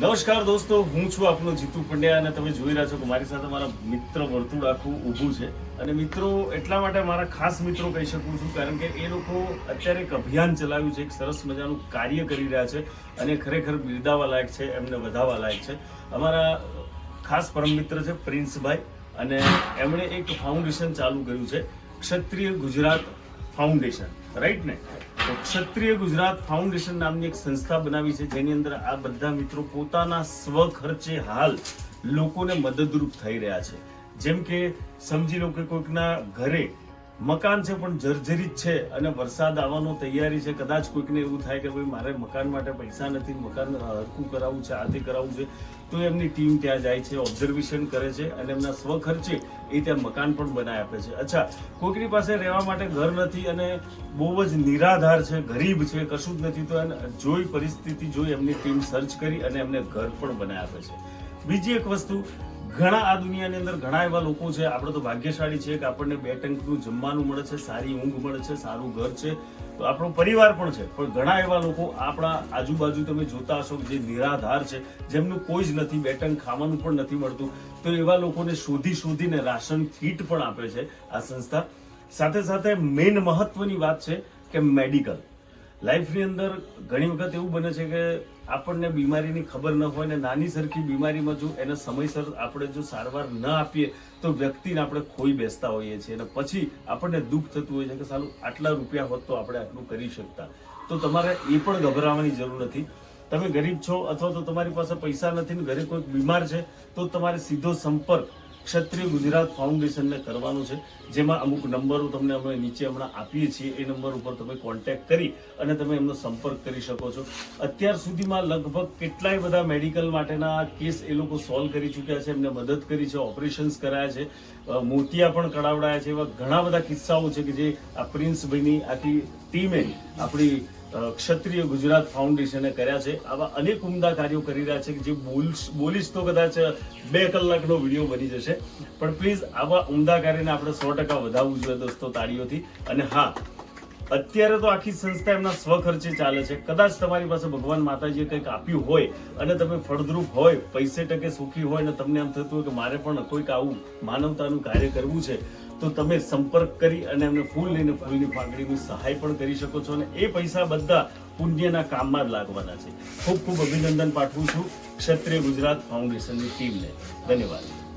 નમસ્કાર દોસ્તો, હું છું આપનો જીતુ પંડ્યા અને તમે જોઈ રહ્યા છો કે મારી સાથે મારા મિત્ર વર્તુળ આખું ઊભું છે. અને મિત્રો, એટલા માટે મારા ખાસ મિત્રો કહી શકું છું, કારણ કે એ લોકો અત્યારે એક અભિયાન ચલાવ્યું છે, એક સરસ મજાનું કાર્ય કરી રહ્યા છે અને ખરેખર બિરદાવા લાયક છે, એમને વધાવવા લાયક છે. અમારા ખાસ પરમ મિત્ર છે પ્રિન્સભાઈ અને એમણે એક ફાઉન્ડેશન ચાલુ કર્યું છે, ક્ષત્રિય ગુજરાત ફાઉન્ડેશન. રાઈટ ને? તો ક્ષત્રિય ગુજરાત ફાઉન્ડેશન નામની એક સંસ્થા બનાવી છે, જેની અંદર આ બધા મિત્રો પોતાના સ્વ ખર્ચે હાલ લોકોને મદદરૂપ થઈ રહ્યા છે. જેમ કે, સમજી લો કે કોઈકના ઘરે મકાન છે પણ જર્જરિત છે અને વરસાદ આવવાનો તૈયારી છે. કદાચ કોઈકને એવું થાય કે ભાઈ મારે મકાન માટે પૈસા નથી, મકાન હરકું કરાવવું છે, આથી કરાવવું છે, તો એમની ટીમ ત્યાં જાય છે ઓબ્ઝર્વેશન કરે છે અને એમના સ્વ ખર્ચે એ ત્યાં મકાન પણ બનાવી આપે છે. અચ્છા કોઈકની પાસે રહેવા માટે ઘર નથી અને બહુ જ નિરાધાર છે, ગરીબ છે, કશું જ નથી, તો એને જોઈ પરિસ્થિતિ જોઈ એમની ટીમ સર્ચ કરી અને એમને ઘર પણ બનાવી આપે છે. બીજી એક વસ્તુ ઘણા આ દુનિયાની અંદર ઘણા એવા લોકો છે. આપણે તો ભાગ્યશાળી છે કે આપણને બે ટંકનું જમવાનું મળે છે, સારી ઊંઘ મળે છે, સારું ઘર છે. તો આપણો પરિવાર પણ છે. પણ ઘણા એવા લોકો આપણા આજુબાજુ તમે જોતા હશો જે નિરાધાર છે, જેમનું કોઈ જ નથી, બે ટંક ખાવાનું પણ નથી મળતું. તો એવા લોકોને શોધી શોધીને રાશન કીટ પણ આપે છે આ સંસ્થા. સાથે સાથે મેઇન મહત્વની વાત છે કે મેડિકલ લાઈફની અંદર ઘણી વખત એવું બને છે કે આપણને બીમારીની ખબર ન હોય ને નાની સરખી બીમારીમાં જો એને સમયસર આપણે જો સારવાર ન આપીએ, તો વ્યક્તિને આપણે ખોઈ બેસતા હોઈએ છીએ અને પછી આપણને દુઃખ થતું હોય છે કે સારું, આટલા રૂપિયા હોત તો આપણે આટલું કરી શકતા. તો તમારે એ પણ ગભરાવાની જરૂર નથી. તમે ગરીબ છો અથવા તો તમારી પાસે પૈસા નથી ને ઘરે કોઈ બીમાર છે, તો તમારે સીધો સંપર્ક ક્ષત્રિય ગુજરાત ફાઉન્ડેશનને કરવાનું છે, જેમાં અમુક નંબરો તમને અમે નીચે હમણાં આપીએ છીએ. એ નંબર ઉપર તમે કોન્ટેક્ટ કરી અને તમે એમનો સંપર્ક કરી શકો છો. અત્યાર સુધીમાં લગભગ કેટલાય બધા મેડિકલ માટેના કેસ એ લોકો સોલ્વ કરી ચૂક્યા છે, એમને મદદ કરી છે ઓપરેશન્સ કરાયા છે. મોતિયા પણ કઢાવડાયા છે. એવા ઘણા બધા કિસ્સાઓ છે કે જે આ પ્રિન્સભાઈની આખી ટીમે આપણી ક્ષત્રિય ગુજરાત ફાઉન્ડેશને કર્યા છે. આવા અનેક ઉમદા કાર્યો કરી રહ્યા છે કે જે બોલીશ તો કદાચ બે કલાકનો વીડિયો બની જશે. પણ પ્લીઝ આવા ઉમદા કાર્યને આપણે સો ટકા વધારવું જોઈએ દોસ્તો તાળીઓથી. અને હા અત્યારે તો આખી સંસ્થા એમના સ્વખર્ચે ચાલે છે. કદાચ તમારી પાસે ભગવાન માતાજીએ કંઈક આપ્યું હોય અને તમે ફળદ્રુપ હોય, પૈસે ટકે સુખી હોય અને તમને એમ થતું હોય કે મારે પણ કોઈક આવું માનવતાનું કાર્ય કરવું છે, તો તમે સંપર્ક કરી અને એમને ફૂલ લઈને ફૂલની પાંખડીની સહાય પણ કરી શકો છો અને એ પૈસા બધા પુણ્યના કામમાં જ લાગવાના છે. ખૂબ ખૂબ અભિનંદન પાઠવું છું. ક્ષત્રિય ગુજરાત ફાઉન્ડેશનની ટીમને. ધન્યવાદ.